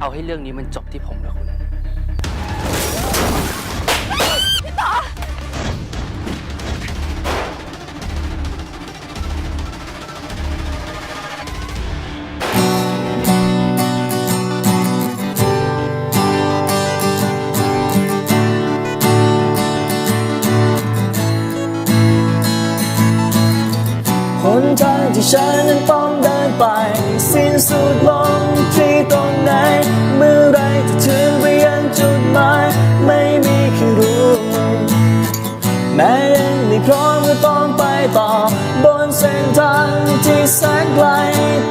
เอาให้เรื่องนี้มันจบที่ผมนะคุณหนทางที่ฉันนั้นต้องเดินไปสิ้นสุดลง ต่อบนเส้นทางที่แสนไกล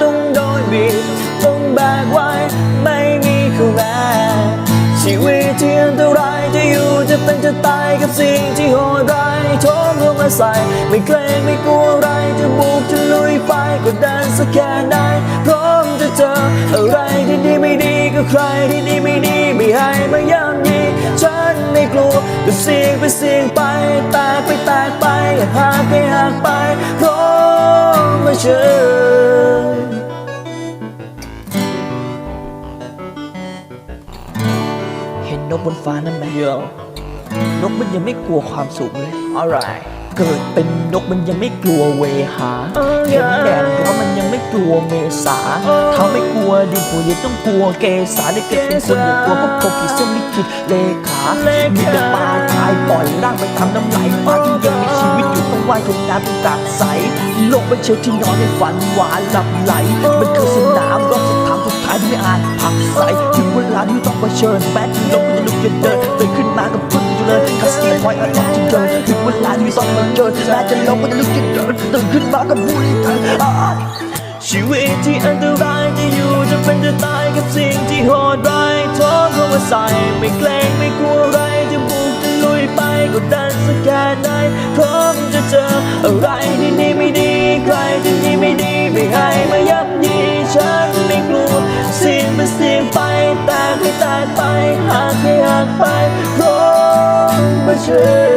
ต้องโดนบีบต้องแบกไว้ไม่มีข้อแม้ชีวิตที่อันตรายจะอยู่จะเป็นจะตายกับสิ่งที่โหดร้ายโถมเข้ามาใส่ ไม่เกรงไม่กลัวอะไรจะบุกจะลุยไปกดดันสักแค่ไหนพร้อมจะเจออะไรที่ดีไม่ดีก็ใครที่ดีไม่ดี เสี่ยงไปเสี่ยงไปแตกไปแตกไปหากไปหากไปร้องมาเชิญเห็นนกบนฟ้านั่นไหมนกมันยังไม่กลัวความสูงเลย alright เกิดเป็นนกมันยังไม่กลัวเวหาเออเห็นแดดร้อนมันยังไม่กลัวเมษาเออถ้าไม่กลัวดินฝนยังต้องกลัวเกสาได้เกิดเป็นคนอย่ากลัวพวกโคกิเส้นลิขิตเลขาเลขามีมีแต่ปลาตายปล่อยร่างไปทำน้ำไหลฟ้าที่ยังมีชีวิตอยู่ต้องว่ายทงน้ำเป็นกากใสโลกเป็นเชลที่นอนในฝันหวานหลับไหลมันคือสนามรบสถานสุดท้ายที่ไม่อาจผักใสถึงเวลาที่ต้องเผชิญแม้ที่โลกมันจะลุกจะเดินตื่นขึ้นมากับ พึ่งอยู่เลยคาสเซียนไว้อาจจะเดินถึงเวลาที่ต้องมาเจอแม้จะลกมันจะลุกจะเดินตื่นขึ้นมากับบุหรี่เดินอ่าชีวิตที่อันตรายจะอยู่จะเป็นจะตายกับสิ่งที่โหดร้ายท้องเข้ามาใส่ไม่เกรงไม่กลัวอะไรจะบุกจะลุยไปกดดันสักแค่ไหนพร้อมจะเจออะไรที่นี่ไม่ดีใครที่นี่ไม่ดีไม่ให้มายับยีฉันไม่กลัวสี่ยงไปเสี่ยงไปแตกไปแตกไปหักไปหักไป true.